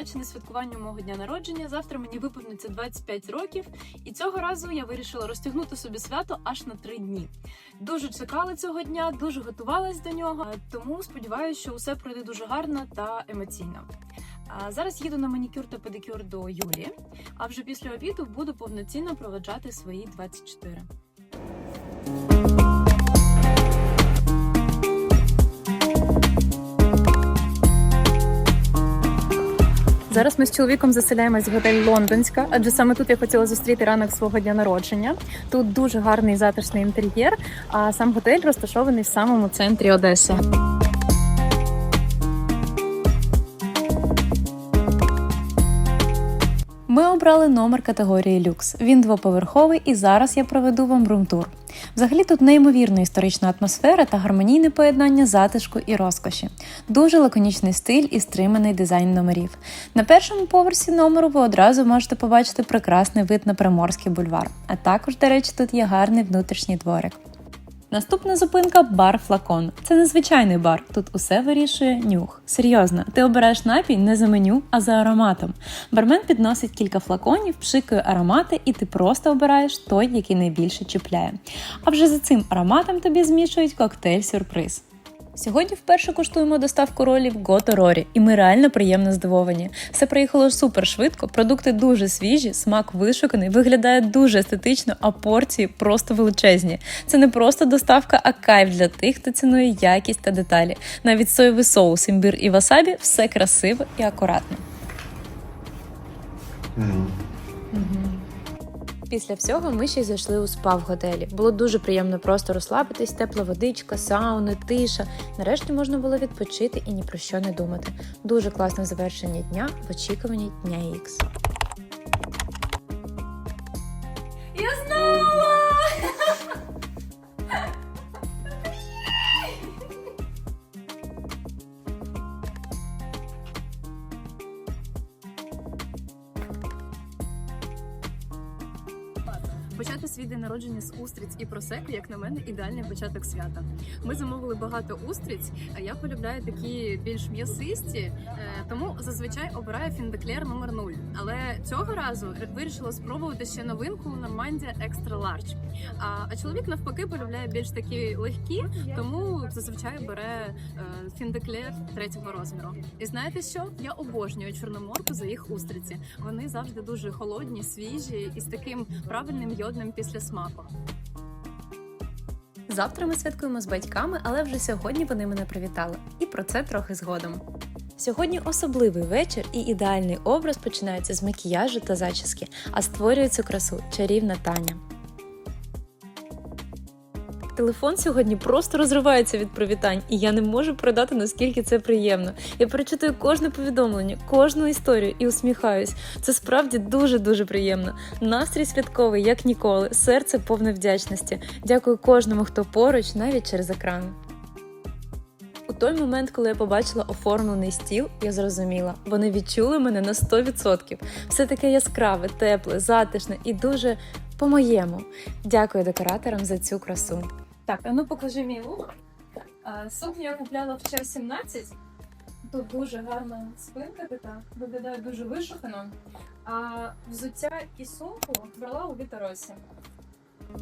присвячений святкуванню мого дня народження. Завтра мені виповниться 25 років, і цього разу я вирішила розтягнути собі свято аж на три дні. Дуже чекала цього дня, дуже готувалась до нього, тому сподіваюся, що усе пройде дуже гарно та емоційно. А зараз їду на манікюр та педикюр до Юлі, а вже після обіду буду повноцінно проведжати свої 24. Зараз ми з чоловіком заселяємось в готель Лондонська, адже саме тут я хотіла зустріти ранок свого дня народження. Тут дуже гарний затишний інтер'єр, а сам готель розташований в самому центрі Одеси. Обрали номер категорії люкс. Він двоповерховий, і зараз я проведу вам румтур. Взагалі тут неймовірна історична атмосфера та гармонійне поєднання затишку і розкоші. Дуже лаконічний стиль і стриманий дизайн номерів. На першому поверсі номеру ви одразу можете побачити прекрасний вид на Приморський бульвар. А також, до речі, тут є гарний внутрішній дворик. Наступна зупинка бар Флакон. Це незвичайний бар. Тут усе вирішує нюх. Серйозно, ти обираєш напій не за меню, а за ароматом. Бармен підносить кілька флаконів, пшикує аромати, і ти просто обираєш той, який найбільше чіпляє. А вже за цим ароматом тобі змішують коктейль-сюрприз. Сьогодні вперше куштуємо доставку ролів Гото Рорі, і ми реально приємно здивовані. Все приїхало супер швидко, продукти дуже свіжі, смак вишуканий, виглядає дуже естетично, а порції просто величезні. Це не просто доставка, а кайф для тих, хто цінує якість та деталі. Навіть соєвий соус, імбір і васабі все красиво і акуратно. Після всього ми ще й зайшли у спа в готелі. Було дуже приємно просто розслабитись, тепла водичка, сауни, тиша. Нарешті можна було відпочити і ні про що не думати. Дуже класне завершення дня в очікуванні дня Ікс. Почати свій день народження з устриць і просеку, як на мене, ідеальний початок свята. Ми замовили багато устриць. а Я полюбляю такі більш м'ясисті, е, тому зазвичай обираю фіндеклер номер 0 Але цього разу вирішила спробувати ще новинку Нормандія Extra Large. А, чоловік навпаки полюбляє більш такі легкі, тому зазвичай бере е, фіндеклер третього розміру. І знаєте що? Я обожнюю чорноморку за їх устриці. Вони завжди дуже холодні, свіжі і з таким правильним йодним післясмаком. Завтра ми святкуємо з батьками, але вже сьогодні вони мене привітали. І про це трохи згодом. Сьогодні особливий вечір, і ідеальний образ починається з макіяжу та зачіски, а створює цю красу чарівна Таня. Телефон сьогодні просто розривається від привітань, і я не можу передати, наскільки це приємно. Я перечитую кожне повідомлення, кожну історію і усміхаюсь. Це справді дуже дуже приємно. Настрій святковий, як ніколи, серце повне вдячності. Дякую кожному, хто поруч, навіть через екран. У той момент, коли я побачила оформлений стіл, я зрозуміла, вони відчули мене на 100%. Все таке яскраве, тепле, затишне і дуже по-моєму. Дякую декораторам за цю красу. Так, ну покажи мій лук. Сукню я купляла в час 17. Тут дуже гарна спинка така, виглядає дуже вишукано. А взуття і сумку брала у Віторосі.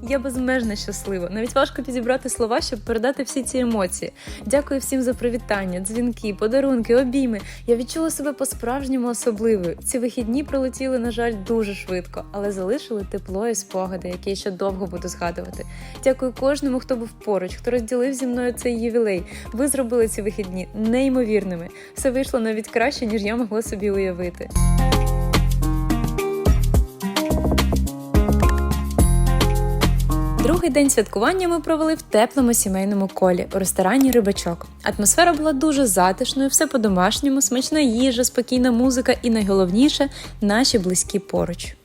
Я безмежно щаслива. Навіть важко підібрати слова, щоб передати всі ці емоції. Дякую всім за привітання, дзвінки, подарунки, обійми. Я відчула себе по-справжньому особливою. Ці вихідні пролетіли, на жаль, дуже швидко, але залишили тепло і спогади, які я ще довго буду згадувати. Дякую кожному, хто був поруч, хто розділив зі мною цей ювілей. Ви зробили ці вихідні неймовірними. Все вийшло навіть краще, ніж я могла собі уявити. Другий день святкування ми провели в теплому сімейному колі у ресторані Рибачок. Атмосфера була дуже затишною, все по-домашньому, смачна їжа, спокійна музика і найголовніше наші близькі поруч.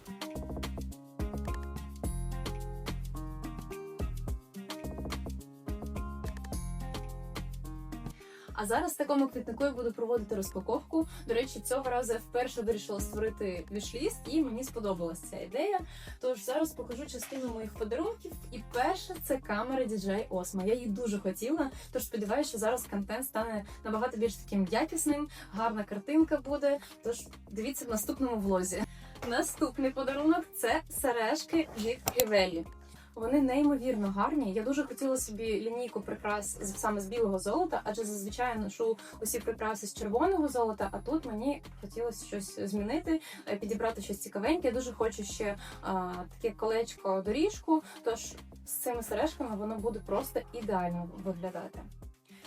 А зараз такому квітнику я буду проводити розпаковку. До речі, цього разу я вперше вирішила створити вішліст, і мені сподобалася ця ідея. Тож зараз покажу частину моїх подарунків. І перше це камера DJI Osmo. Я її дуже хотіла, тож сподіваюся, що зараз контент стане набагато більш таким якісним, гарна картинка буде. Тож дивіться в наступному влозі. Наступний подарунок це сережки від Rivelli. Вони неймовірно гарні. Я дуже хотіла собі лінійку прикрас саме з білого золота, адже зазвичай ношу усі прикраси з червоного золота. А тут мені хотілося щось змінити, е, підібрати щось цікавеньке. Я дуже хочу ще а, таке колечко доріжку. Тож з цими сережками воно буде просто ідеально виглядати.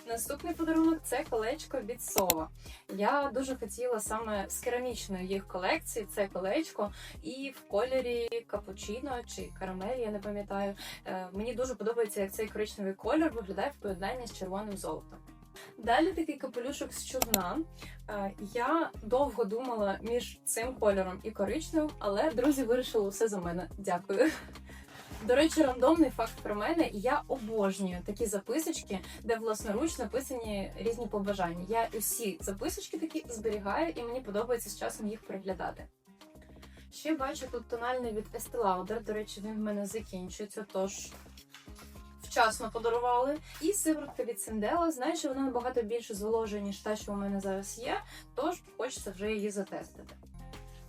Наступний подарунок це колечко від Сова. Я дуже хотіла саме з керамічної їх колекції це колечко, і в кольорі капучино чи карамель, я не пам'ятаю. Е, Мені дуже подобається, як цей коричневий колір виглядає в поєднанні з червоним золотом. Далі такий капелюшок з човна. Е, Я довго думала між цим кольором і коричневим, але друзі вирішили все за мене. Дякую. До речі, рандомний факт про мене. Я обожнюю такі записочки, де власноруч написані різні побажання. Я усі записочки такі зберігаю, і мені подобається з часом їх переглядати. Ще бачу тут тональний від Estee Lauder. До речі, він в мене закінчується, тож вчасно подарували. І сиворотка від Синдела. Знаю, що вона набагато більше зволожує, ніж та, що у мене зараз є, тож хочеться вже її затестити.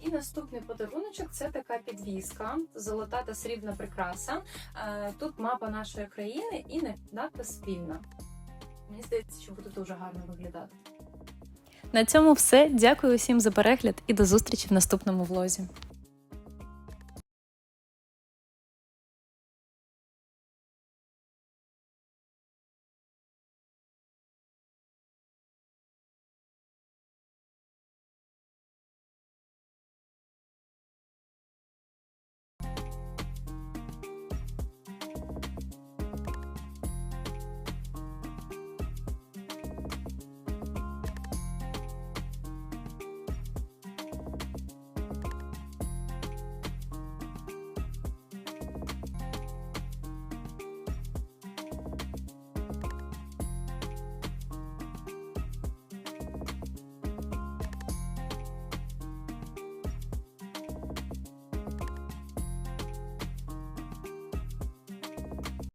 І наступний подаруночок це така підвіска, золота та срібна прикраса. Е, Тут мапа нашої країни і на- надпис спільна. Мені здається, що буде дуже гарно виглядати. На цьому все. Дякую усім за перегляд і до зустрічі в наступному влозі.